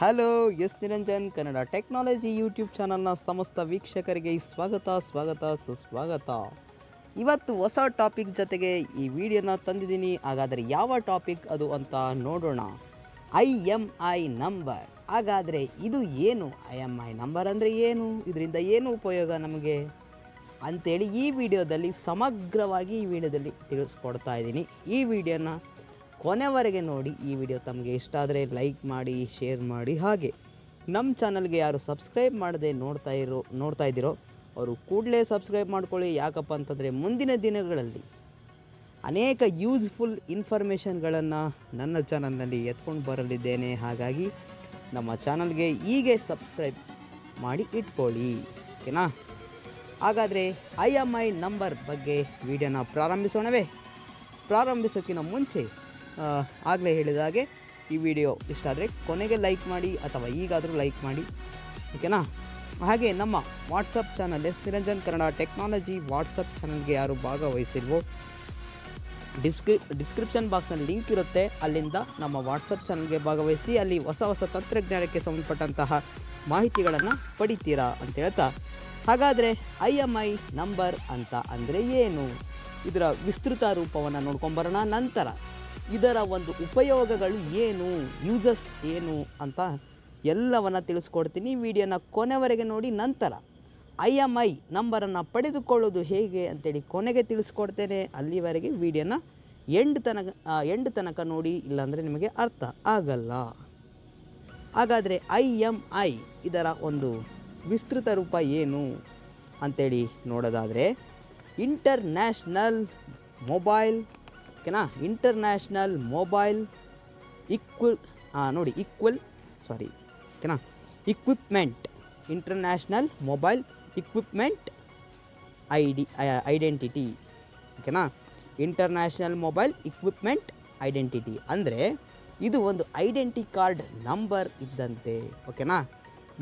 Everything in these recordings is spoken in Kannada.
Hello, S Niranjan, Kannada technology YouTube ಚಾನಲ್ನ ಸಮಸ್ತ ವೀಕ್ಷಕರಿಗೆ ಸ್ವಾಗತ ಸ್ವಾಗತ, ಸುಸ್ವಾಗತ. ಇವತ್ತು ಹೊಸ ಟಾಪಿಕ್ ಜೊತೆಗೆ ಈ ವಿಡಿಯೋನ ತಂದಿದ್ದೀನಿ. ಹಾಗಾದರೆ ಯಾವ ಟಾಪಿಕ್ ಅದು ಅಂತ ನೋಡೋಣ. I M I number. ಹಾಗಾದರೆ ಇದು ಏನು? ಐ ಎಂ ಐ ನಂಬರ್ ಅಂದರೆ ಏನು? ಇದರಿಂದ ಏನು ಉಪಯೋಗ ನಮಗೆ? ಅಂಥೇಳಿ ಈ ವಿಡಿಯೋದಲ್ಲಿ ಸಮಗ್ರವಾಗಿ ಈ ವಿಡಿಯೋದಲ್ಲಿ ತಿಳಿಸ್ಕೊಡ್ತಾ ಇದ್ದೀನಿ. ಈ ವಿಡಿಯೋನ ಕೊನೆವರೆಗೆ ನೋಡಿ ಈ ವಿಡಿಯೋ ತಮಗೆ ಇಷ್ಟ ಆದರೆ ಲೈಕ್ ಮಾಡಿ, ಶೇರ್ ಮಾಡಿ ಹಾಗೆ. ನಮ್ಮ ಚಾನಲ್ಗೆ ಯಾರು ಸಬ್ಸ್ಕ್ರೈಬ್ ಮಾಡದೆ ನೋಡ್ತಾ ಇರೋ ನೋಡ್ತಾ ಇದ್ದೀರೋ, ಅವರು ಕೂಡಲೇ ಸಬ್ಸ್ಕ್ರೈಬ್ ಮಾಡ್ಕೊಳ್ಳಿ. ಯಾಕಪ್ಪ ಅಂತಂದರೆ ಮುಂದಿನ ದಿನಗಳಲ್ಲಿ ಅನೇಕ ಯೂಸ್ಫುಲ್ ಇನ್ಫಾರ್ಮೇಷನ್ಗಳನ್ನು ನನ್ನ ಚಾನಲ್ನಲ್ಲಿ ಎತ್ಕೊಂಡು ಬರಲಿದ್ದೇನೆ. ಹಾಗಾಗಿ ನಮ್ಮ ಚಾನಲ್ಗೆ ಹೀಗೆ ಸಬ್ಸ್ಕ್ರೈಬ್ ಮಾಡಿ ಇಟ್ಕೊಳ್ಳಿ. ಓಕೆನಾ? ಹಾಗಾದರೆ ಐ ಎಂ ಐ ನಂಬರ್ ಬಗ್ಗೆ ವಿಡಿಯೋನ ಪ್ರಾರಂಭಿಸೋಣವೇ. ಪ್ರಾರಂಭಿಸೋಕ್ಕಿಂತ ಮುಂಚೆ ಆಗಲೇ ಹೇಳಿದ ಹಾಗೆ ಈ ವಿಡಿಯೋ ಇಷ್ಟ ಆದರೆ ಕೊನೆಗೆ ಲೈಕ್ ಮಾಡಿ ಅಥವಾ ಈಗಾದರೂ ಲೈಕ್ ಮಾಡಿ. ಓಕೆನಾ? ಹಾಗೆ ನಮ್ಮ WhatsApp channel S Niranjan Kannada technology WhatsApp ಚಾನಲ್ಗೆ ಯಾರು ಭಾಗವಹಿಸಿಲ್ವೋ ಡಿಸ್ಕ್ರಿ ಡಿಸ್ಕ್ರಿಪ್ಷನ್ ಬಾಕ್ಸ್ನಲ್ಲಿ ಲಿಂಕ್ ಇರುತ್ತೆ. ಅಲ್ಲಿಂದ ನಮ್ಮ ವಾಟ್ಸಪ್ ಚಾನಲ್ಗೆ ಭಾಗವಹಿಸಿ, ಅಲ್ಲಿ ಹೊಸ ಹೊಸ ತಂತ್ರಜ್ಞಾನಕ್ಕೆ ಸಂಬಂಧಪಟ್ಟಂತಹ ಮಾಹಿತಿಗಳನ್ನು ಪಡಿತೀರಾ ಅಂತ ಹೇಳ್ತಾ. ಹಾಗಾದರೆ ಐ ಎಂ ಐ ನಂಬರ್ ಅಂತ ಅಂದರೆ ಏನು? ಇದರ ವಿಸ್ತೃತ ರೂಪವನ್ನು ನೋಡ್ಕೊಂಬರೋಣ. ನಂತರ ಇದರ ಒಂದು ಉಪಯೋಗಗಳು ಏನು? ಯೂಸಸ್ ಏನು? ಅಂತ ಎಲ್ಲವನ್ನು ತಿಳಿಸ್ಕೊಡ್ತೀನಿ. ವಿಡಿಯೋನ ಕೊನೆವರೆಗೆ ನೋಡಿ. ನಂತರ ಐ ಎಂ ಐ ನಂಬರನ್ನು ಪಡೆದುಕೊಳ್ಳೋದು ಹೇಗೆ ಅಂತೇಳಿ ಕೊನೆಗೆ ತಿಳಿಸ್ಕೊಡ್ತೇನೆ. ಅಲ್ಲಿವರೆಗೆ ವಿಡಿಯೋನ ಎಂಡ್ ತನಕ ಎಂಡ್ ತನಕ ನೋಡಿ. ಇಲ್ಲಾಂದರೆ ನಿಮಗೆ ಅರ್ಥ ಆಗಲ್ಲ. ಹಾಗಾದರೆ ಐ ಎಂ ಐ ಇದರ ಒಂದು ವಿಸ್ತೃತ ರೂಪ ಏನು ಅಂತೇಳಿ ನೋಡೋದಾದರೆ ಇಂಟರ್ನ್ಯಾಷನಲ್ ಮೊಬೈಲ್ ಓಕೆನಾ? ಇಂಟರ್ನ್ಯಾಷನಲ್ ಮೊಬೈಲ್ ಇಕ್ವಲ್ ನೋಡಿ ಈಕ್ವಲ್ ಸಾರಿ ಓಕೆನಾ? Equipment international mobile equipment I D identity ಓಕೆನಾ? ಇಂಟರ್ನ್ಯಾಷನಲ್ ಮೊಬೈಲ್ ಇಕ್ವಿಪ್ಮೆಂಟ್ ಐಡೆಂಟಿಟಿ ಅಂದರೆ ಇದು ಒಂದು ಐಡೆಂಟಿ ಕಾರ್ಡ್ ನಂಬರ್ ಇದ್ದಂತೆ, ಓಕೆನಾ?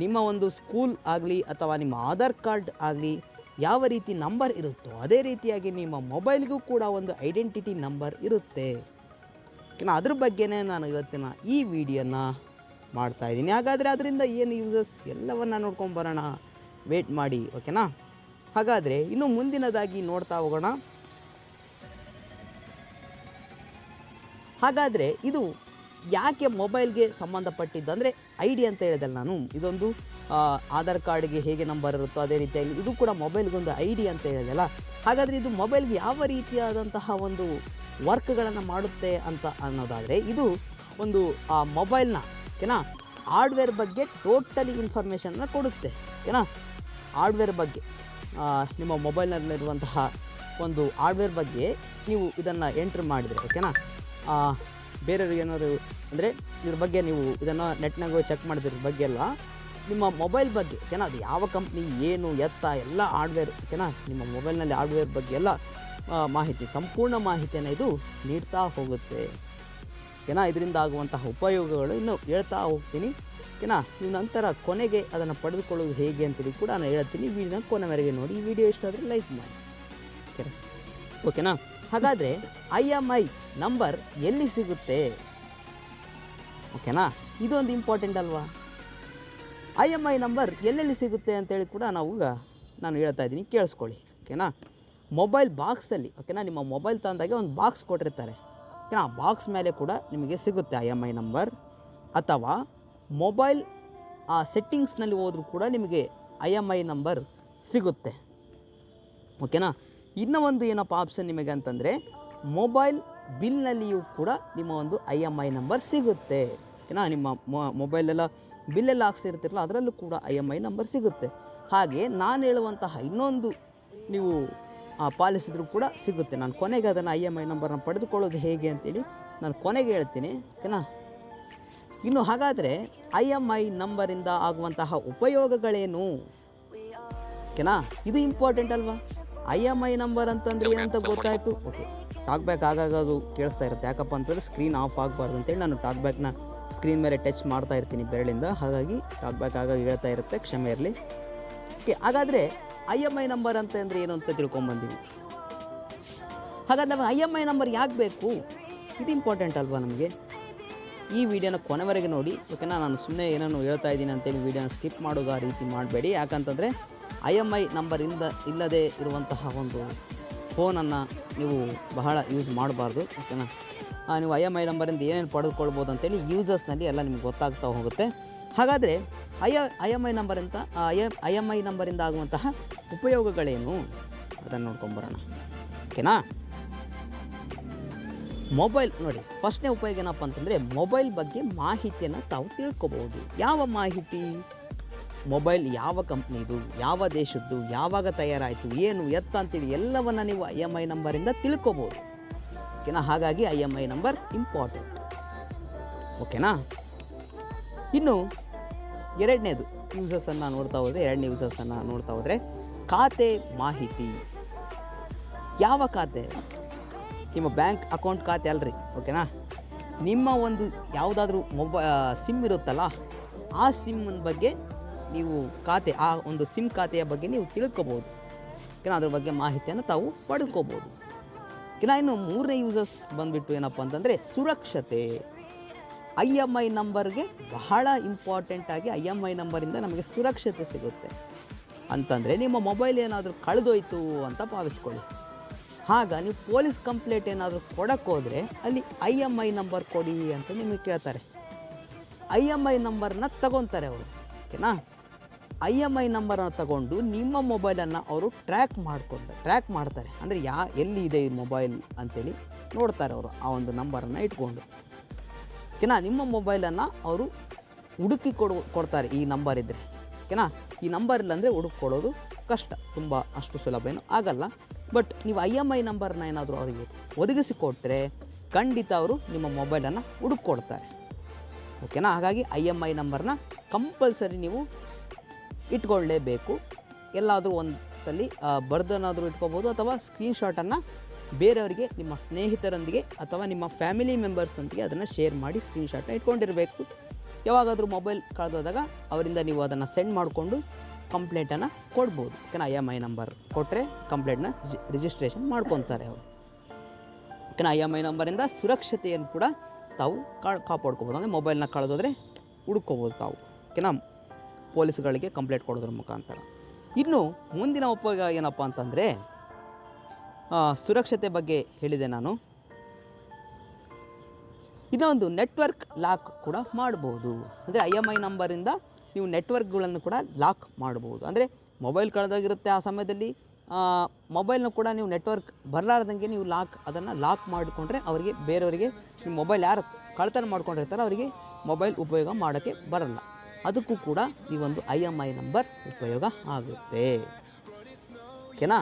ನಿಮ್ಮ ಒಂದು ಸ್ಕೂಲ್ ಆಗಲಿ ಅಥವಾ ನಿಮ್ಮ ಆಧಾರ್ ಕಾರ್ಡ್ ಆಗಲಿ ಯಾವ ರೀತಿ ನಂಬರ್ ಇರುತ್ತೋ ಅದೇ ರೀತಿಯಾಗಿ ನಿಮ್ಮ ಮೊಬೈಲ್ಗೂ ಕೂಡ ಒಂದು ಐಡೆಂಟಿಟಿ ನಂಬರ್ ಇರುತ್ತೆ. ಓಕೆನಾ? ಅದ್ರ ಬಗ್ಗೆನೇ ನಾನು ಇವತ್ತಿನ ಈ ವಿಡಿಯೋನ ಮಾಡ್ತಾ ಇದ್ದೀನಿ. ಹಾಗಾದರೆ ಅದರಿಂದ ಏನು ಯೂಸಸ್ ಎಲ್ಲವನ್ನು ನೋಡ್ಕೊಂಬರೋಣ ವೇಟ್ ಮಾಡಿ, ಓಕೆನಾ? ಹಾಗಾದರೆ ಇನ್ನು ಮುಂದಿನದಾಗಿ ನೋಡ್ತಾ ಹೋಗೋಣ. ಹಾಗಾದರೆ ಇದು ಯಾಕೆ ಮೊಬೈಲ್ಗೆ ಸಂಬಂಧಪಟ್ಟಿದ್ದು ಅಂದರೆ ಐ ಡಿ ಅಂತ ಹೇಳಿದಲ್ಲ ನಾನು, ಇದೊಂದು ಆಧಾರ್ ಕಾರ್ಡ್ಗೆ ಹೇಗೆ ನಂಬರ್ ಇರುತ್ತೋ ಅದೇ ರೀತಿಯಾಗಿ ಇದು ಕೂಡ ಮೊಬೈಲ್ಗೊಂದು ಐ ಡಿ ಅಂತ ಹೇಳಿದಲ್ಲ. ಹಾಗಾದರೆ ಇದು ಮೊಬೈಲ್ಗೆ ಯಾವ ರೀತಿಯಾದಂತಹ ಒಂದು ವರ್ಕ್ಗಳನ್ನು ಮಾಡುತ್ತೆ ಅಂತ ಅನ್ನೋದಾದರೆ, ಇದು ಒಂದು, ಆ, ಮೊಬೈಲ್ನ ಓಕೆನಾ ಹಾರ್ಡ್ವೇರ್ ಬಗ್ಗೆ ಟೋಟಲಿ ಇನ್ಫಾರ್ಮೇಷನ್ನ ಕೊಡುತ್ತೆ ಓಕೆನಾ ಹಾರ್ಡ್ವೇರ್ ಬಗ್ಗೆ ನಿಮ್ಮ ಮೊಬೈಲ್ನಲ್ಲಿರುವಂತಹ ಒಂದು ಹಾರ್ಡ್ವೇರ್ ಬಗ್ಗೆ ನೀವು ಇದನ್ನು ಎಂಟ್ರ್ ಮಾಡಿದರೆ ಓಕೆನಾ ಬೇರೆಯವ್ರಿಗೆ ಏನಾದ್ರು ಅಂದರೆ ಇದ್ರ ಬಗ್ಗೆ ನೀವು ಇದನ್ನು ನೆಟ್ನಾಗ ಚೆಕ್ ಮಾಡಿದ್ರ ಬಗ್ಗೆ ಎಲ್ಲ ನಿಮ್ಮ ಮೊಬೈಲ್ ಬಗ್ಗೆ ಏನೋ ಅದು ಯಾವ ಕಂಪ್ನಿ ಏನು, ಎತ್ತ, ಎಲ್ಲ ಹಾರ್ಡ್ವೇರ್ ಓಕೆನಾ ನಿಮ್ಮ ಮೊಬೈಲ್ನಲ್ಲಿ ಹಾರ್ಡ್ವೇರ್ ಬಗ್ಗೆ ಎಲ್ಲ ಮಾಹಿತಿ, ಸಂಪೂರ್ಣ ಮಾಹಿತಿಯನ್ನು ಇದು ನೀಡ್ತಾ ಹೋಗುತ್ತೆ. ಓಕೆನಾ ಇದರಿಂದ ಆಗುವಂತಹ ಉಪಯೋಗಗಳು ಇನ್ನು ಹೇಳ್ತಾ ಹೋಗ್ತೀನಿ. ಓಕೆನಾ ನೀವು ನಂತರ ಕೊನೆಗೆ ಅದನ್ನು ಪಡೆದುಕೊಳ್ಳೋದು ಹೇಗೆ ಅಂತೇಳಿ ಕೂಡ ನಾನು ಹೇಳ್ತೀನಿ. ವಿಡಿಯೋನ ಕೊನೆವರೆಗೆ ನೋಡಿ. ಈ ವಿಡಿಯೋ ಇಷ್ಟ ಆದರೆ ಲೈಕ್ ಮಾಡಿ. ಓಕೆನಾ ಓಕೆನಾ ಹಾಗಾದರೆ ಐ ಎಂ ಐ ನಂಬರ್ ಎಲ್ಲಿ ಸಿಗುತ್ತೆ? ಓಕೆನಾ? ಇದೊಂದು ಇಂಪಾರ್ಟೆಂಟ್ ಅಲ್ವಾ? ಐ ಎಂ ಐ ನಂಬರ್ ಎಲ್ಲೆಲ್ಲಿ ಸಿಗುತ್ತೆ ಅಂತೇಳಿ ಕೂಡ ನಾವು ನಾನು ಹೇಳ್ತಾ ಇದ್ದೀನಿ, ಕೇಳಿಸ್ಕೊಳ್ಳಿ, ಓಕೆನಾ? ಮೊಬೈಲ್ ಬಾಕ್ಸಲ್ಲಿ ಓಕೆನಾ? ನಿಮ್ಮ ಮೊಬೈಲ್ ತಂದಾಗೆ ಒಂದು ಬಾಕ್ಸ್ ಕೊಟ್ಟಿರ್ತಾರೆ, ಓಕೆನಾ? ಆ ಬಾಕ್ಸ್ ಮೇಲೆ ಕೂಡ ನಿಮಗೆ ಸಿಗುತ್ತೆ ಐ ಎಂ ಐ ನಂಬರ್ ಅಥವಾ ಮೊಬೈಲ್ ಆ ಸೆಟ್ಟಿಂಗ್ಸ್ನಲ್ಲಿ ಹೋದರೂ ಕೂಡ ನಿಮಗೆ ಐ ಎಂ ಐ ನಂಬರ್ ಸಿಗುತ್ತೆ, ಓಕೆನಾ? ಇನ್ನೂ ಒಂದು ಏನಪ್ಪ ಆಪ್ಷನ್ ನಿಮಗೆ ಅಂತಂದರೆ ಮೊಬೈಲ್ ಬಿಲ್ನಲ್ಲಿಯೂ ಕೂಡ ನಿಮ್ಮ ಒಂದು ಐ ಎಂ ಐ ನಂಬರ್ ಸಿಗುತ್ತೆ. ಓಕೆನಾ ನಿಮ್ಮ ಮೊಬೈಲೆಲ್ಲ ಬಿಲ್ಲೆಲ್ಲ ಹಾಕ್ಸಿರ್ತಿರಲ್ಲ ಅದರಲ್ಲೂ ಕೂಡ ಐ ಎಂ ಐ ನಂಬರ್ ಸಿಗುತ್ತೆ. ಹಾಗೆ ನಾನು ಹೇಳುವಂತಹ ಇನ್ನೊಂದು ನೀವು ಪಾಲಿಸಿದ್ರು ಕೂಡ ಸಿಗುತ್ತೆ. ನಾನು ಕೊನೆಗೆ ಅದನ್ನು ಐ ಎಂ ಐ ನಂಬರ್ನ ಪಡೆದುಕೊಳ್ಳೋದು ಹೇಗೆ ಅಂತೇಳಿ ನಾನು ಕೊನೆಗೆ ಹೇಳ್ತೀನಿ ಓಕೆನಾ? ಇನ್ನು ಹಾಗಾದರೆ ಐ ಎಂ ಐ ನಂಬರಿಂದ ಆಗುವಂತಹ ಉಪಯೋಗಗಳೇನು? ಓಕೆನಾ? ಇದು ಇಂಪಾರ್ಟೆಂಟ್ ಅಲ್ವಾ? ಐ ಎಂ ಐ ನಂಬರ್ ಅಂತಂದರೆ ಏನಂತ ಗೊತ್ತಾಯಿತು? ಓಕೆ ಟಾಕ್ ಬ್ಯಾಕ್ ಆಗಾಗ ಅದು ಕೇಳಿಸ್ತಾ ಇರುತ್ತೆ. ಯಾಕಪ್ಪ ಅಂತಂದರೆ ಸ್ಕ್ರೀನ್ ಆಫ್ ಆಗಬಾರ್ದು ಅಂತೇಳಿ ನಾನು ಟಾಕ್ ಬ್ಯಾಕ್ನ ಸ್ಕ್ರೀನ್ ಮೇಲೆ ಟಚ್ ಮಾಡ್ತಾ ಇರ್ತೀನಿ ಬೆರಳಿಂದ. ಹಾಗಾಗಿ ಆಗಾಗ ಹೇಳ್ತಾ ಇರುತ್ತೆ, ಕ್ಷಮೆ ಇರಲಿ. ಓಕೆ ಹಾಗಾದರೆ ಐ ಎಂ ಐ ನಂಬರ್ ಅಂತ ಅಂದರೆ ಏನು ಅಂತ ತಿಳ್ಕೊಂಬಂದಿವಿ. ಹಾಗಾದ್ರೆ ಐ ಎಂ ಐ ನಂಬರ್ ಯಾಕೆ ಬೇಕು? ಇದು ಇಂಪಾರ್ಟೆಂಟ್ ಅಲ್ವಾ ನಮಗೆ? ಈ ವಿಡಿಯೋನ ಕೊನೆವರೆಗೆ ನೋಡಿ. ಓಕೆನಾ ನಾನು ಸುಮ್ಮನೆ ಏನೋ ಹೇಳ್ತಾ ಇದ್ದೀನಿ ಅಂತೇಳಿ ವಿಡಿಯೋನ ಸ್ಕಿಪ್ ಮಾಡೋದು ಆ ರೀತಿ ಮಾಡಬೇಡಿ. ಯಾಕಂತಂದರೆ ಐ ಎಂ ಐ ನಂಬರ್ ಇಲ್ಲದ ಇಲ್ಲದೆ ಇರುವಂತಹ ಒಂದು ಫೋನನ್ನು ನೀವು ಬಹಳ ಯೂಸ್ ಮಾಡಬಾರ್ದು. ಓಕೆನಾ ನೀವು ಐ ಎಂ ಐ ನಂಬರಿಂದ ಏನೇನು ಪಡೆದುಕೊಳ್ಬೋದು ಅಂತೇಳಿ ಯೂಸರ್ಸ್ನಲ್ಲಿ ಎಲ್ಲ ನಿಮ್ಗೆ ಗೊತ್ತಾಗ್ತಾ ಹೋಗುತ್ತೆ. ಹಾಗಾದರೆ ಐ ಐ ಎಂ ಐ ನಂಬರಿಂದ I M I M I ನಂಬರಿಂದ ಆಗುವಂತಹ ಉಪಯೋಗಗಳೇನು? ಅದನ್ನು ನೋಡ್ಕೊಂಬರೋಣ ಓಕೆನಾ ಮೊಬೈಲ್ ನೋಡಿ ಫಸ್ಟ್ನೇ ಉಪಯೋಗ ಏನಪ್ಪ ಅಂತಂದರೆ ಮೊಬೈಲ್ ಬಗ್ಗೆ ಮಾಹಿತಿಯನ್ನು ತಾವು ತಿಳ್ಕೊಬೋದು ಯಾವ ಮಾಹಿತಿ? ಮೊಬೈಲ್ ಯಾವ ಕಂಪ್ನಿದು ಯಾವ ದೇಶದ್ದು, ಯಾವಾಗ ತಯಾರಾಯಿತು, ಏನು, ಎತ್ತ ಅಂತೇಳಿ ಎಲ್ಲವನ್ನು ನೀವು ಐ ಎಂ ಐ ನಂಬರಿಂದ ತಿಳ್ಕೊಬೋದು ಓಕೆನಾ? ಹಾಗಾಗಿ I M I number important ಓಕೆನಾ? ಇನ್ನು ಎರಡನೇದು ಯೂಸರ್ಸನ್ನು ನೋಡ್ತಾ ಹೋದರೆ, ಎರಡನೇ ಯೂಸರ್ಸನ್ನು ನೋಡ್ತಾ ಹೋದರೆ, ಖಾತೆ ಮಾಹಿತಿ. ಯಾವ ಖಾತೆ? ನಿಮ್ಮ ಬ್ಯಾಂಕ್ ಅಕೌಂಟ್ ಖಾತೆ ಅಲ್ರಿ, ಓಕೆನಾ? ನಿಮ್ಮ ಒಂದು ಯಾವುದಾದ್ರೂ ಮೊಬೈ ಸಿಮ್ ಇರುತ್ತಲ್ಲ, ಆ ಸಿಮ್ಮನ ಬಗ್ಗೆ ನೀವು ಖಾತೆ, ಆ ಒಂದು ಸಿಮ್ ಖಾತೆಯ ಬಗ್ಗೆ ನೀವು ತಿಳ್ಕೊಬೋದು. ಓಕೆನಾ? ಅದ್ರ ಬಗ್ಗೆ ಮಾಹಿತಿಯನ್ನು ತಾವು ಪಡ್ಕೋಬೋದು. ಓಕೆನಾ ಇನ್ನು ಮೂರನೇ ಯೂಸಸ್ ಬಂದುಬಿಟ್ಟು ಏನಪ್ಪ ಅಂತಂದರೆ ಸುರಕ್ಷತೆ. ಐ ಎಂ ಐ ನಂಬರ್ಗೆ ಬಹಳ ಇಂಪಾರ್ಟೆಂಟಾಗಿ ಐ ಎಂ ಐ ನಂಬರಿಂದ ನಮಗೆ ಸುರಕ್ಷತೆ ಸಿಗುತ್ತೆ. ಅಂತಂದರೆ ನಿಮ್ಮ ಮೊಬೈಲ್ ಏನಾದರೂ ಕಳೆದೋಯ್ತು ಅಂತ ಭಾವಿಸ್ಕೊಳ್ಳಿ. ಆಗ ನೀವು ಪೊಲೀಸ್ ಕಂಪ್ಲೇಂಟ್ ಏನಾದರೂ ಕೊಡೋಕ್ಕೋದ್ರೆ ಅಲ್ಲಿ ಐ ಎಂ ಐ ನಂಬರ್ ಕೊಡಿ ಅಂತ ನಿಮಗೆ ಕೇಳ್ತಾರೆ. ಐ ಎಂ ಐ ನಂಬರ್ನ ತಗೊತಾರೆ ಅವರು. ಓಕೆನಾ? ಐ ಎಂ ಐ ನಂಬರನ್ನು ತಗೊಂಡು ನಿಮ್ಮ ಮೊಬೈಲನ್ನು ಅವರು ಟ್ರ್ಯಾಕ್ ಮಾಡ್ಕೊಂಡು ಟ್ರ್ಯಾಕ್ ಮಾಡ್ತಾರೆ. ಅಂದರೆ ಯಾ, ಎಲ್ಲಿ ಇದೆ ಈ ಮೊಬೈಲ್ ಅಂತೇಳಿ ನೋಡ್ತಾರೆ ಅವರು ಆ ಒಂದು ನಂಬರನ್ನು ಇಟ್ಕೊಂಡು. ಓಕೆನಾ ನಿಮ್ಮ ಮೊಬೈಲನ್ನು ಅವರು ಹುಡುಕಿ ಕೊಡು, ಕೊಡ್ತಾರೆ ಈ ನಂಬರ್ ಇದ್ದರೆ ಓಕೆನಾ ಈ ನಂಬರ್ ಇಲ್ಲಾಂದರೆ ಹುಡುಕಿ ಕೊಡೋದು ಕಷ್ಟ. ತುಂಬ ಅಷ್ಟು ಸುಲಭ ಏನು ಆಗಲ್ಲ. ಬಟ್ ನೀವು ಐ ಎಂ ಐ ನಂಬರ್ನ ಏನಾದರೂ ಅವರಿಗೆ ಒದಗಿಸಿ ಕೊಟ್ಟರೆ ಖಂಡಿತ ಅವರು ನಿಮ್ಮ ಮೊಬೈಲನ್ನು ಹುಡುಕೊಡ್ತಾರೆ ಓಕೆನಾ ಹಾಗಾಗಿ ಐ ಎಂ ಐ ನಂಬರ್ನ ಕಂಪಲ್ಸರಿ ನೀವು ಇಟ್ಕೊಳ್ಳೇಬೇಕು. ಎಲ್ಲಾದರೂ ಒಂದಲ್ಲಿ ಬರ್ದನ್ನಾದರೂ ಇಟ್ಕೋಬೋದು ಅಥವಾ ಸ್ಕ್ರೀನ್ಶಾಟನ್ನು ಬೇರೆಯವರಿಗೆ, ನಿಮ್ಮ ಸ್ನೇಹಿತರೊಂದಿಗೆ ಅಥವಾ ನಿಮ್ಮ ಫ್ಯಾಮಿಲಿ ಮೆಂಬರ್ಸ್ನೊಂದಿಗೆ ಅದನ್ನು ಶೇರ್ ಮಾಡಿ ಸ್ಕ್ರೀನ್ಶಾಟ್ನ ಇಟ್ಕೊಂಡಿರಬೇಕು. ಯಾವಾಗಾದರೂ ಮೊಬೈಲ್ ಕಳೆದೋದಾಗ ಅವರಿಂದ ನೀವು ಅದನ್ನು ಸೆಂಡ್ ಮಾಡಿಕೊಂಡು ಕಂಪ್ಲೇಂಟನ್ನು ಕೊಡ್ಬೋದು. ಓಕೆನಾ? ಐ ಎಂ ಐ ನಂಬರ್ ಕೊಟ್ಟರೆ ಕಂಪ್ಲೇಂಟ್ನ ರಿಜಿಸ್ಟ್ರೇಷನ್ ಮಾಡ್ಕೊತಾರೆ ಅವರು. ಓಕೆನಾ? ಐ ಎಂ ಐ ನಂಬರಿಂದ ಸುರಕ್ಷತೆಯನ್ನು ಕೂಡ ತಾವು ಕಾ ಕಾಪಾಡ್ಕೋಬೋದು. ಅಂದರೆ ಮೊಬೈಲ್ನ ಕಳೆದೋದ್ರೆ ಹುಡ್ಕೋಬೋದು ತಾವು. ಓಕೆನಾ? ಪೊಲೀಸ್ಗಳಿಗೆ ಕಂಪ್ಲೇಂಟ್ ಕೊಡೋದ್ರ ಮುಖಾಂತರ. ಇನ್ನು ಮುಂದಿನ ಉಪಯೋಗ ಏನಪ್ಪ ಅಂತಂದರೆ ಸುರಕ್ಷತೆ ಬಗ್ಗೆ ಹೇಳಿದೆ ನಾನು. ಇನ್ನೊಂದು ನೆಟ್ವರ್ಕ್ ಲಾಕ್ ಕೂಡ ಮಾಡ್ಬೋದು. ಅಂದರೆ ಐ ಎಂ ಐ ನಂಬರಿಂದ ನೀವು ನೆಟ್ವರ್ಕ್ಗಳನ್ನು ಕೂಡ ಲಾಕ್ ಮಾಡ್ಬೋದು. ಅಂದರೆ ಮೊಬೈಲ್ ಕಳೆದಾಗಿರುತ್ತೆ ಆ ಸಮಯದಲ್ಲಿ ಮೊಬೈಲ್ನ ಕೂಡ ನೀವು ನೆಟ್ವರ್ಕ್ ಬರಲಾರ್ದಂಗೆ ನೀವು ಲಾಕ್, ಅದನ್ನು ಲಾಕ್ ಮಾಡಿಕೊಂಡ್ರೆ ಅವರಿಗೆ ಬೇರೆಯವರಿಗೆ, ನಿಮ್ಮ ಮೊಬೈಲ್ ಯಾರು ಕಳ್ತನ ಮಾಡ್ಕೊಂಡಿರ್ತಾರೆ ಅವರಿಗೆ ಮೊಬೈಲ್ ಉಪಯೋಗ ಮಾಡೋಕ್ಕೆ ಬರಲ್ಲ. ಅದಕ್ಕೂ ಕೂಡ ಈ ಒಂದು ಐ ಎಂ ಐ ನಂಬರ್ ಉಪಯೋಗ ಆಗುತ್ತೆ. ಓಕೆನಾ?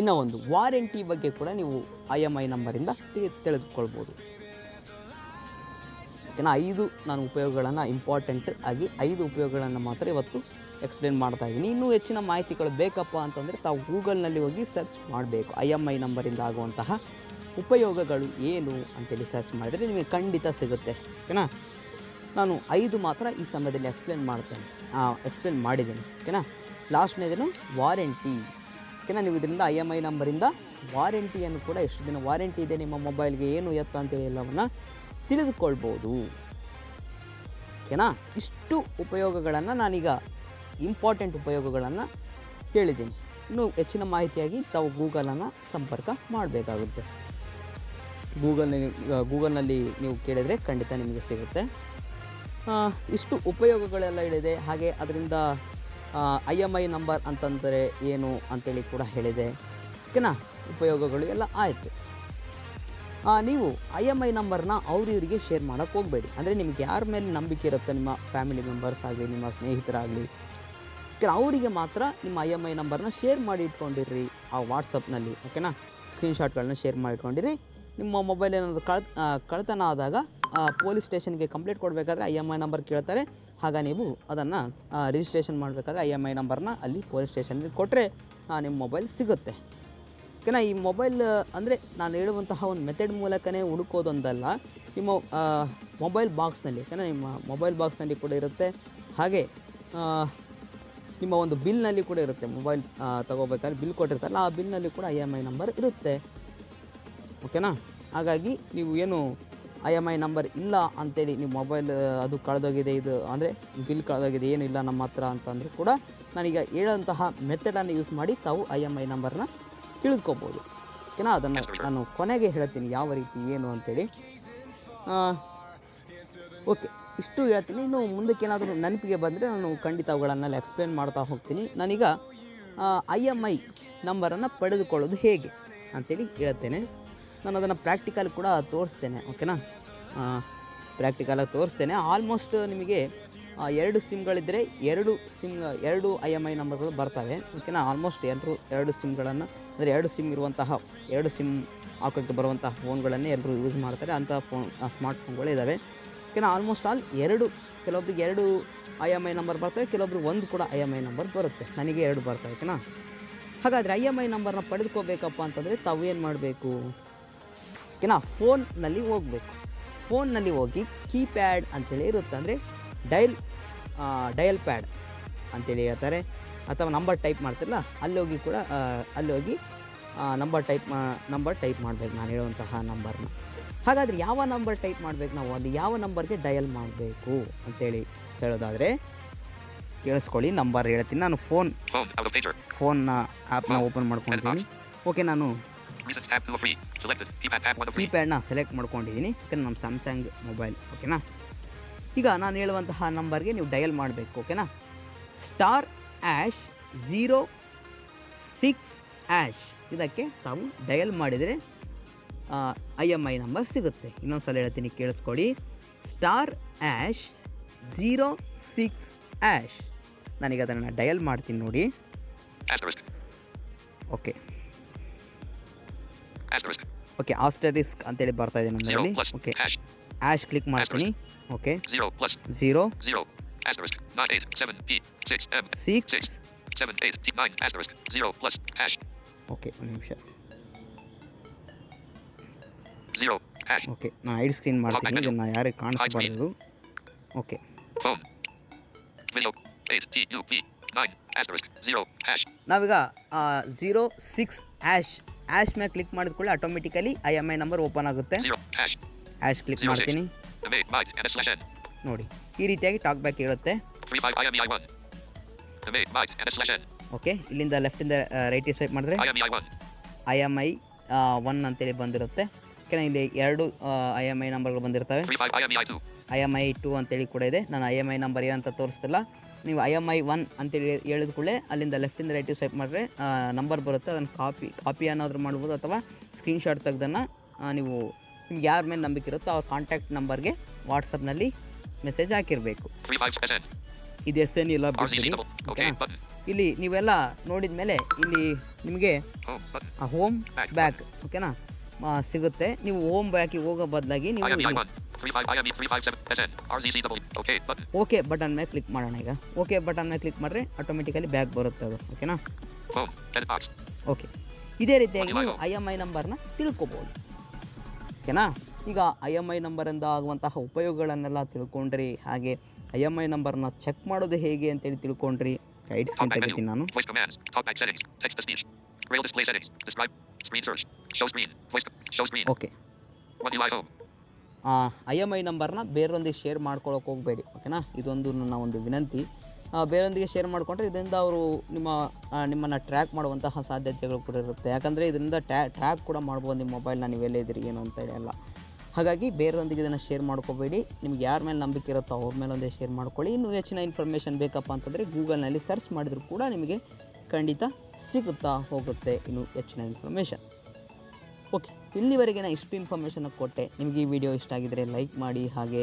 ಇನ್ನು ಒಂದು ವಾರಂಟಿ ಬಗ್ಗೆ ಕೂಡ ನೀವು ಐ ಎಂ ಐ ನಂಬರಿಂದ ತಿಳಿದುಕೊಳ್ಬೋದು ಓಕೆನಾ? ಐದು ನಾನು ಉಪಯೋಗಗಳನ್ನು ಇಂಪಾರ್ಟೆಂಟ್ ಆಗಿ ಐದು ಉಪಯೋಗಗಳನ್ನು ಮಾತ್ರ ಇವತ್ತು ಎಕ್ಸ್ಪ್ಲೇನ್ ಮಾಡ್ತಾ ಇದ್ದೀನಿ. ಇನ್ನೂ ಹೆಚ್ಚಿನ ಮಾಹಿತಿಗಳು ಬೇಕಪ್ಪ ಅಂತಂದರೆ ತಾವು ಗೂಗಲ್ನಲ್ಲಿ ಹೋಗಿ ಸರ್ಚ್ ಮಾಡಬೇಕು. ಐ ಎಂ ಐ ನಂಬರಿಂದ ಆಗುವಂತಹ ಉಪಯೋಗಗಳು ಏನು ಅಂತೇಳಿ ಸರ್ಚ್ ಮಾಡಿದರೆ ನಿಮಗೆ ಖಂಡಿತ ಸಿಗುತ್ತೆ. ಓಕೆನಾ? ನಾನು ಐದು ಮಾತ್ರ ಈ ಸಮಯದಲ್ಲಿ ಎಕ್ಸ್ಪ್ಲೇನ್ ಮಾಡ್ತೇನೆ. ಎಕ್ಸ್ಪ್ಲೇನ್ ಮಾಡಿದ್ದೇನೆ. ಓಕೆನಾ? ಲಾಸ್ಟ್ನೇದೇನು ವಾರಂಟಿ ಓಕೆನಾ? ನೀವು ಇದರಿಂದ ಐ ಎಂ ಐ ನಂಬರಿಂದ ವಾರಂಟಿಯನ್ನು ಕೂಡ ಎಷ್ಟು ದಿನ ವಾರಂಟಿ ಇದೆ ನಿಮ್ಮ ಮೊಬೈಲ್ಗೆ ಏನು ಎತ್ತ ಅಂತೇಳಿ ಎಲ್ಲವನ್ನು ತಿಳಿದುಕೊಳ್ಬೋದು. ಓಕೆನಾ? ಇಷ್ಟು ಉಪಯೋಗಗಳನ್ನು ನಾನೀಗ ಇಂಪಾರ್ಟೆಂಟ್ ಉಪಯೋಗಗಳನ್ನು ಹೇಳಿದ್ದೀನಿ. ಇನ್ನು ಹೆಚ್ಚಿನ ಮಾಹಿತಿಯಾಗಿ ತಾವು ಗೂಗಲನ್ನು ಸಂಪರ್ಕ ಮಾಡಬೇಕಾಗುತ್ತೆ. ಗೂಗಲ್ನಲ್ಲಿ ಗೂಗಲ್ನಲ್ಲಿ ನೀವು ಕೇಳಿದರೆ ಖಂಡಿತ ನಿಮಗೆ ಸಿಗುತ್ತೆ. ಇಷ್ಟು ಉಪಯೋಗಗಳೆಲ್ಲ ಹೇಳಿದೆ. ಹಾಗೆ ಅದರಿಂದ ಐ ಎಂ ಐ ನಂಬರ್ ಅಂತಂದರೆ ಏನು ಅಂತೇಳಿ ಕೂಡ ಹೇಳಿದೆ. ಓಕೆನಾ? ಉಪಯೋಗಗಳು ಎಲ್ಲ ಆಯಿತು. ನೀವು ಐ ಎಂ ಐ ನಂಬರ್ನ ಅವ್ರಿವರಿಗೆ ಶೇರ್ ಮಾಡೋಕ್ಕೆ ಹೋಗಬೇಡಿ. ಅಂದರೆ ನಿಮ್ಗೆ ಯಾರ ಮೇಲೆ ನಂಬಿಕೆ ಇರುತ್ತೆ ನಿಮ್ಮ ಫ್ಯಾಮಿಲಿ ಮೆಂಬರ್ಸ್ ಆಗಲಿ, ನಿಮ್ಮ ಸ್ನೇಹಿತರಾಗಲಿ. ಓಕೆನಾ? ಅವರಿಗೆ ಮಾತ್ರ ನಿಮ್ಮ ಐ ಎಂ ಐ ನಂಬರ್ನ ಶೇರ್ ಮಾಡಿ ಇಟ್ಕೊಂಡಿರ್ರಿ ಆ ವಾಟ್ಸಪ್ನಲ್ಲಿ. ಓಕೆನಾ? ಸ್ಕ್ರೀನ್ಶಾಟ್ಗಳನ್ನ ಶೇರ್ ಮಾಡಿ ಇಟ್ಕೊಂಡಿರಿ. ನಿಮ್ಮ ಮೊಬೈಲ್ ಏನಾದರೂ ಕಳ್ ಕಳ್ತನ ಆದಾಗ ಪೊಲೀಸ್ ಸ್ಟೇಷನ್ಗೆ ಕಂಪ್ಲೇಂಟ್ ಕೊಡಬೇಕಾದ್ರೆ ಐ ಎಂ ಐ ನಂಬರ್ ಕೇಳ್ತಾರೆ. ಆಗ ನೀವು ಅದನ್ನು ರಿಜಿಸ್ಟ್ರೇಷನ್ ಮಾಡಬೇಕಾದ್ರೆ ಐ ಎಂ ಐ ನಂಬರ್ನ ಅಲ್ಲಿ ಪೊಲೀಸ್ ಸ್ಟೇಷನಲ್ಲಿ ಕೊಟ್ಟರೆ ನಿಮ್ಮ ಮೊಬೈಲ್ ಸಿಗುತ್ತೆ. ಓಕೆನಾ? ಈ ಮೊಬೈಲ್ ಅಂದರೆ ನಾನು ಹೇಳುವಂತಹ ಒಂದು ಮೆಥಡ್ ಮೂಲಕನೇ ಹುಡುಕೋದೊಂದಲ್ಲ, ನಿಮ್ಮ ಮೊಬೈಲ್ ಬಾಕ್ಸ್ನಲ್ಲಿ ಓಕೆನಾ? ನಿಮ್ಮ ಮೊಬೈಲ್ ಬಾಕ್ಸ್ನಲ್ಲಿ ಕೂಡ ಇರುತ್ತೆ. ಹಾಗೆ ನಿಮ್ಮ ಒಂದು ಬಿಲ್ನಲ್ಲಿ ಕೂಡ ಇರುತ್ತೆ. ಮೊಬೈಲ್ ತಗೋಬೇಕಾದ್ರೆ ಬಿಲ್ ಕೊಟ್ಟಿರ್ತಾರಲ್ಲ, ಆ ಬಿಲ್ನಲ್ಲಿ ಕೂಡ ಐ ಎಂ ಐ ನಂಬರ್ ಇರುತ್ತೆ. ಓಕೆನಾ? ಹಾಗಾಗಿ ನೀವು ಏನು ಐ ಎಂ ಐ ನಂಬರ್ ಇಲ್ಲ ಅಂತೇಳಿ ನೀವು ಮೊಬೈಲ್ ಅದು ಕಳೆದೋಗಿದೆ ಇದು ಅಂದರೆ ಬಿಲ್ ಕಳೆದೋಗಿದೆ ಏನಿಲ್ಲ ನಮ್ಮ ಹತ್ರ ಅಂತಂದರೂ ಕೂಡ ನಾನೀಗ ಹೇಳೋಂತಹ ಮೆಥಡನ್ನು ಯೂಸ್ ಮಾಡಿ ತಾವು ಐ ಎಂ ಐ ನಂಬರ್ನ ತಿಳಿದುಕೋಬೋದು. ಓಕೆನಾ? ಅದನ್ನು ನಾನು ಕೊನೆಗೆ ಹೇಳ್ತೀನಿ ಯಾವ ರೀತಿ ಏನು ಅಂತೇಳಿ. ಓಕೆ ಇಷ್ಟು ಹೇಳ್ತೀನಿ. ಇನ್ನು ಮುಂದಕ್ಕೆ ಏನಾದರೂ ನೆನಪಿಗೆ ಬಂದರೆ ನಾನು ಖಂಡಿತ ಅವುಗಳನ್ನೆಲ್ಲ ಎಕ್ಸ್ಪ್ಲೇನ್ ಮಾಡ್ತಾ ಹೋಗ್ತೀನಿ. ನಾನೀಗ ಐ ಎಂ ಐ ನಂಬರನ್ನು ಪಡೆದುಕೊಳ್ಳೋದು ಹೇಗೆ ಅಂತೇಳಿ ಹೇಳ್ತೇನೆ. ನಾನು ಅದನ್ನು ಪ್ರಾಕ್ಟಿಕಲ್ ಕೂಡ ತೋರಿಸ್ತೇನೆ ಓಕೆನಾ ಪ್ರಾಕ್ಟಿಕಲಾಗಿ ತೋರಿಸ್ತೇನೆ. ಆಲ್ಮೋಸ್ಟ್ ನಿಮಗೆ ಎರಡು ಸಿಮ್ಗಳಿದ್ದರೆ ಎರಡು ಸಿಮ್ ಎರಡು ಐ ಎಂ ಐ ನಂಬರ್ಗಳು ಬರ್ತವೆ ಓಕೆನಾ ಆಲ್ಮೋಸ್ಟ್ ಎಲ್ಲರೂ ಎರಡು ಸಿಮ್ಗಳನ್ನು ಅಂದರೆ ಎರಡು ಸಿಮ್ ಇರುವಂತಹ, ಎರಡು ಸಿಮ್ ಹಾಕೋಕ್ಕೆ ಬರುವಂತಹ ಫೋನ್ಗಳನ್ನೇ ಎಲ್ಲರೂ ಯೂಸ್ ಮಾಡ್ತಾರೆ. ಅಂತಹ ಫೋನ್ ಸ್ಮಾರ್ಟ್ ಫೋನ್ಗಳು ಇದ್ದಾವೆ ಓಕೆನಾ ಆಲ್ಮೋಸ್ಟ್ ಆಲ್ ಎರಡು, ಕೆಲವೊಬ್ರಿಗೆ ಎರಡು ಐ ಎಂ ಐ ನಂಬರ್ ಬರ್ತವೆ, ಕೆಲವೊಬ್ರಿಗೆ ಒಂದು ಕೂಡ ಐ ಎಂ ಐ ನಂಬರ್ ಬರುತ್ತೆ. ನನಗೆ ಎರಡು ಬರ್ತವೆ ಓಕೆನಾ ಹಾಗಾದರೆ ಐ ಎಂ ಐ ನಂಬರ್ನ ಪಡೆದುಕೋಬೇಕಪ್ಪ ಅಂತಂದರೆ ತಾವು ಏನು ಮಾಡಬೇಕು? ಓಕೆನಾ ಫೋನ್ನಲ್ಲಿ ಹೋಗಬೇಕು. ಫೋನ್ನಲ್ಲಿ ಹೋಗಿ ಕೀಪ್ಯಾಡ್ ಅಂತೇಳಿ ಇರುತ್ತೆ. ಅಂದರೆ ಡೈಲ್ ಡಯಲ್ ಪ್ಯಾಡ್ ಅಂತೇಳಿ ಹೇಳ್ತಾರೆ. ಅಥವಾ ನಂಬರ್ ಟೈಪ್ ಮಾಡ್ತಿರಲ್ಲ ಅಲ್ಲಿ ಹೋಗಿ ಕೂಡ ಅಲ್ಲೋಗಿ ಅಲ್ಲಿ ಹೋಗಿ ನಂಬರ್ ಟೈಪ್ ಮಾ ನಂಬರ್ ಟೈಪ್ ಮಾಡಬೇಕು ನಾನು ಹೇಳುವಂತಹ ನಂಬರ್ನ. ಹಾಗಾದರೆ ಯಾವ ನಂಬರ್ ಟೈಪ್ ಮಾಡಬೇಕು ನಾವು? ಅಲ್ಲಿ ಯಾವ ನಂಬರ್ಗೆ ಡಯಲ್ ಮಾಡಬೇಕು ಅಂತೇಳಿ ಹೇಳೋದಾದರೆ ಕೇಳಿಸ್ಕೊಳ್ಳಿ ನಂಬರ್ ಹೇಳ್ತೀನಿ. ನಾನು ಫೋನ್. ಫೋನ್ನ ಆ್ಯಪ್ನ ಓಪನ್ ಮಾಡ್ಕೊತೀನಿ. ಓಕೆ ನಾನು Recent tab 2 of 3. Selected. Keypad tab 1 of 3. ಕೀಪ್ಯಾಡ್ನ ಸೆಲೆಕ್ಟ್ ಮಾಡ್ಕೊಂಡಿದ್ದೀನಿ ಯಾಕಂದ್ರೆ ನಮ್ಮ ಸ್ಯಾಮ್ಸಂಗ್ ಮೊಬೈಲ್ ಓಕೆನಾ ಈಗ ನಾನು ಹೇಳುವಂತಹ ನಂಬರ್ಗೆ ನೀವು ಡಯಲ್ ಮಾಡಬೇಕು ಓಕೆನಾ star hash zero six hash ಇದಕ್ಕೆ ತಾವು ಡಯಲ್ ಮಾಡಿದರೆ ಐ ಎಂ ಐ ನಂಬರ್ ಸಿಗುತ್ತೆ. ಇನ್ನೊಂದು ಸಲ ಹೇಳ್ತೀನಿ ಕೇಳಿಸ್ಕೊಳ್ಳಿ. Star hash zero six hash ನನಗೆ ಅದನ್ನು ಡಯಲ್ ಮಾಡ್ತೀನಿ ನೋಡಿ. ಓಕೆ. ಓಕೆ ಆಸ್ಟರಿಸ್ಕ್ ಅಂತೇಳಿ ಬರ್ತಾ ಇದೆ 0 ನಮ್ಮಲ್ಲಿ. ಓಕೆ ಆಶ್ ಆ್ಯಶ್ ಕ್ಲಿಕ್ ಮಾಡ್ತೀನಿ okay 0 plus. Zero 0. Asterisk. 9 8 7 P. 6 M. Six 6. 7 8 T 9. Asterisk. 0 plus. Okay ಒಂದು ನಿಮಿಷ 0. Hash. ಓಕೆ ನಾನು ಐಡ್ ಸ್ಕ್ರೀನ್ ಮಾಡ್ತೀನಿ ಇದನ್ನು ಯಾರಿಗೆ ಕಾಣಿಸ್ಬಾರ್ದು okay Phone. Video. 8 T U P. 9. Asterisk. 0. Hash. ನಾವೀಗ ಝೀರೋ ಸಿಕ್ಸ್ ಆ್ಯಶ್ ಆ್ಯಶ್ ಮೇಲೆ ಕ್ಲಿಕ್ ಮಾಡಿದ ಕೂಡ automatically I M I number open ಆಗುತ್ತೆ 0. Hash. Hash click. ಮಾಡ್ತೀನಿ. ನೋಡಿ ಈ ರೀತಿಯಾಗಿ ಟಾಕ್ ಬ್ಯಾಕ್ ಇರುತ್ತೆ 3 5 IMEI 1. Evade. Byte. And a slash N. Okay ಇಲ್ಲಿಂದ ಲೆಫ್ಟಿಂದ ರೈಟ್ ಸ್ವೈಪ್ ಮಾಡಿದ್ರೆ ಐ ಎಂ ಐ ಒನ್ ಅಂತೇಳಿ ಬಂದಿರುತ್ತೆ ಓಕೆನಾ ಇಲ್ಲಿ ಎರಡು ಐ ಎಂ ಐ ನಂಬರ್ಗಳು ಬಂದಿರ್ತವೆ 3 5 IMEI 2. I M I two ಅಂತೇಳಿ ಕೂಡ ಇದೆ ನಾನು ಐ ಎಂ ಐ ನಂಬರ್ ಏನಂತ ತೋರಿಸ್ತಿಲ್ಲ ನೀವು ಐ ಎಂ ಐ ಒನ್ ಅಂತೇಳಿ ಹೇಳಿದ ಕೂಡಲೇ ಅಲ್ಲಿಂದ ಲೆಫ್ಟಿಂದ ರೈಟ್ ಸ್ವೈಪ್ ಮಾಡಿದ್ರೆ ನಂಬರ್ ಬರುತ್ತೆ ಅದನ್ನು ಕಾಪಿ ಕಾಪಿ ಏನಾದರೂ ಮಾಡ್ಬೋದು ಅಥವಾ ಸ್ಕ್ರೀನ್ಶಾಟ್ ತೆಗ್ದನ್ನು ನೀವು ನಿಮ್ಗೆ ಯಾರ ಮೇಲೆ ನಂಬಿಕೆ ಇರುತ್ತೋ ಅವ್ರ ಕಾಂಟ್ಯಾಕ್ಟ್ ನಂಬರ್ಗೆ ವಾಟ್ಸಪ್ನಲ್ಲಿ ಮೆಸೇಜ್ ಹಾಕಿರಬೇಕು 3 5 SN. ಇದು ಎಸ್ ಎನ್ ಇಲ್ಲ. ಇಲ್ಲಿ ನೀವೆಲ್ಲ ನೋಡಿದ ಮೇಲೆ ಇಲ್ಲಿ ನಿಮಗೆ. ಹೋಮ್ ಬ್ಯಾಕ್ ಓಕೆನಾ ಸಿಗುತ್ತೆ ನೀವು ಹೋಮ್ ಬ್ಯಾಕಿಗೆ ಹೋಗೋ ಬದಲಾಗಿ ನೀವು ಓಕೆ ಬಟನ್ ಮೇಲೆ ಕ್ಲಿಕ್ ಮಾಡೋಣ ಈಗ. ಓಕೆ ಬಟನ್ ಮೇಲೆ ಕ್ಲಿಕ್ ಮಾಡ್ರಿ ಆಟೋಮೆಟಿಕಲಿ ಬ್ಯಾಗ್ ಬರುತ್ತೆ ಅದು ಓಕೆನಾ ಓಕೆ ಇದೇ ರೀತಿಯಾಗಿ ನೀವು ಐ ಎಂ ಐ ನಂಬರ್ನ ತಿಳ್ಕೊಬೋದು. ಓಕೆನಾ ಈಗ ಐ ಎಂ ಐ ನಂಬರಿಂದ ಆಗುವಂತಹ ಉಪಯೋಗಗಳನ್ನೆಲ್ಲ ತಿಳ್ಕೊಂಡ್ರಿ. ಹಾಗೆ ಐ ಎಂ ಐ ನಂಬರ್ನ ಚೆಕ್ ಮಾಡೋದು ಹೇಗೆ ಅಂತೇಳಿ ತಿಳ್ಕೊಂಡ್ರಿ. ಗೈಡ್ಸ್ ಕೇಳ್ತೀನಿ ನಾನು. ಓಕೆ ಐ ಎಂ ಐ ನಂಬರ್ನ ಬೇರೊಂದಿಗೆ ಶೇರ್ ಮಾಡ್ಕೊಳ್ಳೋಕೆ ಹೋಗಬೇಡಿ ಓಕೆನಾ ಇದೊಂದು ನನ್ನ ಒಂದು ವಿನಂತಿ. ಬೇರೊಂದಿಗೆ ಶೇರ್ ಮಾಡಿಕೊಂಡ್ರೆ ಇದರಿಂದ ಅವರು ನಿಮ್ಮ ನಿಮ್ಮನ್ನು ಟ್ರ್ಯಾಕ್ ಮಾಡುವಂತಹ ಸಾಧ್ಯತೆಗಳು ಕೂಡ ಇರುತ್ತೆ. ಯಾಕಂದರೆ ಇದರಿಂದ ಟ್ಯಾ ಟ್ರ್ಯಾಕ್ ಕೂಡ ಮಾಡ್ಬೋದು ನಿಮ್ಮ ಮೊಬೈಲ್ನ ನೀವೆಲ್ಲೇ ಇದ್ದೀರಿ, ಏನು ಅಂತ ಹೇಳಿ ಎಲ್ಲ. ಹಾಗಾಗಿ ಬೇರೊಂದಿಗೆ ಇದನ್ನು ಶೇರ್ ಮಾಡ್ಕೋಬೇಡಿ. ನಿಮ್ಗೆ ಯಾರ ಮೇಲೆ ನಂಬಿಕೆ ಇರುತ್ತೋ ಅವ್ರ ಮೇಲೆ ಒಂದೇ ಶೇರ್ ಮಾಡ್ಕೊಳ್ಳಿ. ಇನ್ನೂ ಹೆಚ್ಚಿನ ಇನ್ಫಾರ್ಮೇಷನ್ ಬೇಕಪ್ಪ ಅಂತಂದರೆ ಗೂಗಲ್ನಲ್ಲಿ ಸರ್ಚ್ ಮಾಡಿದರೂ ಕೂಡ ನಿಮಗೆ ಖಂಡಿತ ಸಿಗುತ್ತಾ ಹೋಗುತ್ತೆ ಇನ್ನು ಹೆಚ್ಚಿನ ಇನ್ಫಾರ್ಮೇಷನ್ ಓಕೆ ಇಲ್ಲಿವರೆಗೆ ನಾನು ಇಷ್ಟು ಇನ್ಫಾರ್ಮೇಷನ್ ಕೊಟ್ಟೆ. ನಿಮಗೆ ಈ ವಿಡಿಯೋ ಇಷ್ಟ ಆಗಿದರೆ ಲೈಕ್ ಮಾಡಿ ಹಾಗೆ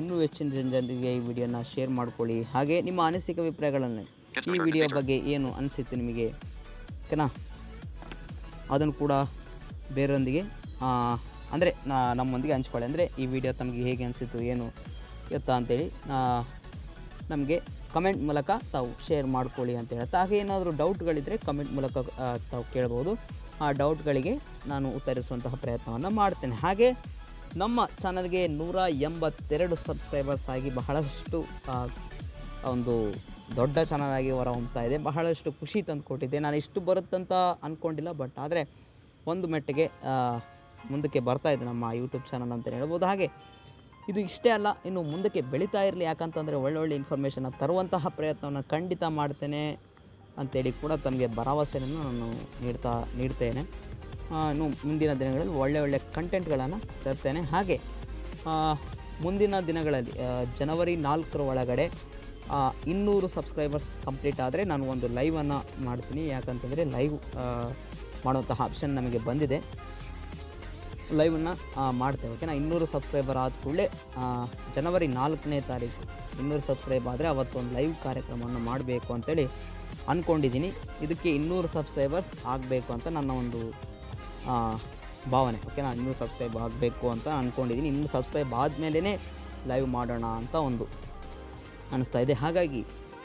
ಇನ್ನೂ ಹೆಚ್ಚಿನ ಜನ ಜನರಿಗೆ ಈ ವಿಡಿಯೋನ ಶೇರ್ ಮಾಡ್ಕೊಳ್ಳಿ. ಹಾಗೆ ನಿಮ್ಮ ಅನಿಸಿಕೆ ಅಭಿಪ್ರಾಯಗಳನ್ನು ಈ ವಿಡಿಯೋ ಬಗ್ಗೆ ಏನು ಅನಿಸಿತ್ತು ನಿಮಗೆ? ಓಕೆನಾ ಅದನ್ನು ಕೂಡ ಬೇರೆಯೊಂದಿಗೆ ಅಂದರೆ ನಾ ನಮ್ಮೊಂದಿಗೆ ಹಂಚ್ಕೊಳ್ಳಿ. ಅಂದರೆ ಈ ವಿಡಿಯೋ ತಮಗೆ ಹೇಗೆ ಅನಿಸಿತು ಏನು ಎತ್ತ ಅಂತೇಳಿ ನಮಗೆ ಕಮೆಂಟ್ ಮೂಲಕ ತಾವು ಶೇರ್ ಮಾಡ್ಕೊಳ್ಳಿ ಅಂತ ಹೇಳುತ್ತೆ ಹಾಗೆ ಏನಾದರೂ ಡೌಟ್ಗಳಿದ್ದರೆ ಕಮೆಂಟ್ ಮೂಲಕ ತಾವು ಕೇಳ್ಬೋದು. ಆ ಡೌಟ್ಗಳಿಗೆ ನಾನು ಉತ್ತರಿಸುವಂತಹ ಪ್ರಯತ್ನವನ್ನು ಮಾಡ್ತೇನೆ. ಹಾಗೆ ನಮ್ಮ ಚಾನಲ್ಗೆ ನೂರ ಎಂಬತ್ತೆರಡು ಸಬ್ಸ್ಕ್ರೈಬರ್ಸ್ ಆಗಿ ಬಹಳಷ್ಟು ಒಂದು ದೊಡ್ಡ ಚಾನಲ್ ಆಗಿ ಹೊರ ಹೊಮ್ತಾ ಇದೆ. ಬಹಳಷ್ಟು ಖುಷಿ ತಂದುಕೊಟ್ಟಿದೆ ನಾನು ಇಷ್ಟು ಬರುತ್ತಂತ ಅಂದ್ಕೊಂಡಿಲ್ಲ ಬಟ್ ಆದರೆ ಒಂದು ಮೆಟ್ಟಿಗೆ ಮುಂದಕ್ಕೆ ಬರ್ತಾ ಇದೆ ನಮ್ಮ ಯೂಟ್ಯೂಬ್ ಚಾನಲ್ ಅಂತಲೇ ಹೇಳ್ಬೋದು. ಹಾಗೆ ಇದು ಇಷ್ಟೇ ಅಲ್ಲ, ಇನ್ನು ಮುಂದಕ್ಕೆ ಬೆಳೀತಾ ಇರಲಿ. ಯಾಕಂತಂದರೆ ಒಳ್ಳೊಳ್ಳೆ ಇನ್ಫಾರ್ಮೇಷನ್ನ ತರುವಂತಹ ಪ್ರಯತ್ನವನ್ನು ಖಂಡಿತ ಮಾಡ್ತೇನೆ. ಅಂತೇಳಿ ಕೂಡ ತಮಗೆ ಭರವಸೆಯನ್ನು ನಾನು ನೀಡ್ತಾ, ನೀಡ್ತೇನೆ. ಇನ್ನು ಮುಂದಿನ ದಿನಗಳಲ್ಲಿ ಒಳ್ಳೆ ಒಳ್ಳೆ ಕಂಟೆಂಟ್ಗಳನ್ನು ತರ್ತೇನೆ. ಹಾಗೆ ಮುಂದಿನ ದಿನಗಳಲ್ಲಿ ಜನವರಿ ನಾಲ್ಕರ ಒಳಗಡೆ ಇನ್ನೂರು ಸಬ್ಸ್ಕ್ರೈಬರ್ಸ್ ಕಂಪ್ಲೀಟ್ ಆದರೆ ನಾನು ಒಂದು ಲೈವನ್ನು ಮಾಡ್ತೀನಿ. ಯಾಕಂತಂದರೆ ಲೈವ್ ಮಾಡುವಂತಹ ಆಪ್ಷನ್ ನಮಗೆ ಬಂದಿದೆ. ಲೈವನ್ನು ಮಾಡ್ತೇವೆ. ಓಕೆನಾ? ಇನ್ನೂರು ಸಬ್ಸ್ಕ್ರೈಬರ್ ಆದ ಕೂಡಲೇ ಜನವರಿ ನಾಲ್ಕನೇ ತಾರೀಕು ಇನ್ನೂರು ಸಬ್ಸ್ಕ್ರೈಬ್ ಆದರೆ ಅವತ್ತೊಂದು ಲೈವ್ ಕಾರ್ಯಕ್ರಮವನ್ನು ಮಾಡಬೇಕು ಅಂತೇಳಿ ಅಂದ್ಕೊಂಡಿದ್ದೀನಿ ಇದಕ್ಕೆ ಇನ್ನೂರು ಸಬ್ಸ್ಕ್ರೈಬರ್ಸ್ ಆಗಬೇಕು ಅಂತ ನನ್ನ ಒಂದು ಭಾವನೆ. ಭಾವನೆ ಓಕೆನಾ ಇನ್ನೂರು ಸಬ್ಸ್ಕ್ರೈಬ್ ಆಗಬೇಕು ಅಂತ ಅಂದ್ಕೊಂಡಿದ್ದೀನಿ ಇನ್ನೂರು ಸಬ್ಸ್ಕ್ರೈಬ್ ಆದಮೇಲೆ ಲೈವ್ ಮಾಡೋಣ ಅಂತ ಒಂದು ಅನ್ನಿಸ್ತಾ ಇದೆ. ಹಾಗಾಗಿ,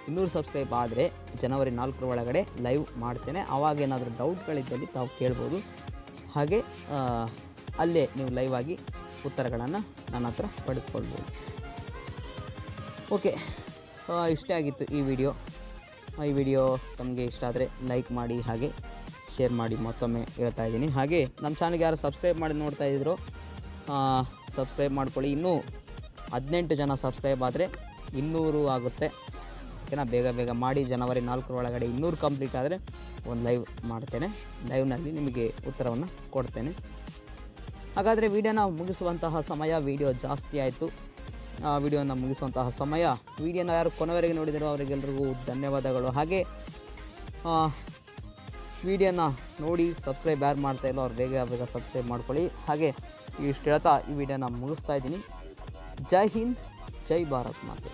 ಇನ್ನೂರು ಸಬ್ಸ್ಕ್ರೈಬ್ ಆದರೆ ಜನವರಿ ನಾಲ್ಕರ ಒಳಗಡೆ ಲೈವ್ ಮಾಡ್ತೇನೆ. ಆವಾಗ ಏನಾದರೂ ಡೌಟ್ಗಳಿದ್ದಲ್ಲಿ ತಾವು ಕೇಳ್ಬೋದು. ಹಾಗೆ ಅಲ್ಲೇ ನೀವು ಲೈವ್ ಆಗಿ ಉತ್ತರಗಳನ್ನು ನನ್ನ ಹತ್ರ ಪಡೆದುಕೊಳ್ಬೋದು. ಓಕೆ ಇಷ್ಟೇ ಆಗಿತ್ತು ಈ ವಿಡಿಯೋ ಈ ವಿಡಿಯೋ ತಮಗೆ ಇಷ್ಟ ಆದರೆ ಲೈಕ್ ಮಾಡಿ ಹಾಗೆ ಶೇರ್ ಮಾಡಿ ಮತ್ತೊಮ್ಮೆ ಹೇಳ್ತಾ ಇದ್ದೀನಿ. ಹಾಗೆ ನಮ್ಮ ಚಾನಲ್ಗೆ ಯಾರು ಸಬ್ಸ್ಕ್ರೈಬ್ ಮಾಡಿ ನೋಡ್ತಾ ಇದ್ರು ಸಬ್ಸ್ಕ್ರೈಬ್ ಮಾಡ್ಕೊಳ್ಳಿ. ಇನ್ನೂ ಹದಿನೆಂಟು ಜನ ಸಬ್ಸ್ಕ್ರೈಬ್ ಆದರೆ ಇನ್ನೂರು ಆಗುತ್ತೆ. ಓಕೆನಾ? ಬೇಗ ಬೇಗ ಮಾಡಿ. ಜನವರಿ ನಾಲ್ಕರ ಒಳಗಡೆ ಇನ್ನೂರು ಕಂಪ್ಲೀಟ್ ಆದರೆ ಒಂದು ಲೈವ್ ಮಾಡ್ತೇನೆ. ಲೈವ್ನಲ್ಲಿ ನಿಮಗೆ ಉತ್ತರವನ್ನು ಕೊಡ್ತೇನೆ. ಹಾಗಾದರೆ ವಿಡಿಯೋನ ಮುಗಿಸುವಂತಹ ಸಮಯ, ವಿಡಿಯೋ ಜಾಸ್ತಿ ಆಯಿತು. ವಿಡಿಯೋನ ಮುಗಿಸುವಂತಹ ಸಮಯ. ವಿಡಿಯೋನ ಯಾರು ಕೊನೆವರೆಗೆ ನೋಡಿದರೂ ಅವರಿಗೆಲ್ಲರಿಗೂ ಧನ್ಯವಾದಗಳು. ಹಾಗೆ ವಿಡಿಯೋನ ನೋಡಿ, ಸಬ್ಸ್ಕ್ರೈಬ್ ಯಾರು ಮಾಡ್ತಾ ಇಲ್ಲೋ ಅವ್ರು ಬೇಗ ಬೇಗ ಸಬ್ಸ್ಕ್ರೈಬ್ ಮಾಡ್ಕೊಳ್ಳಿ. ಹಾಗೆ, ಇಷ್ಟು ಹೇಳ್ತಾ ಈ ವಿಡಿಯೋನ ಮುಗಿಸ್ತಾ ಇದ್ದೀನಿ. ಜೈ ಹಿಂದ್, ಜೈ ಭಾರತ್ ಮಾತೆ.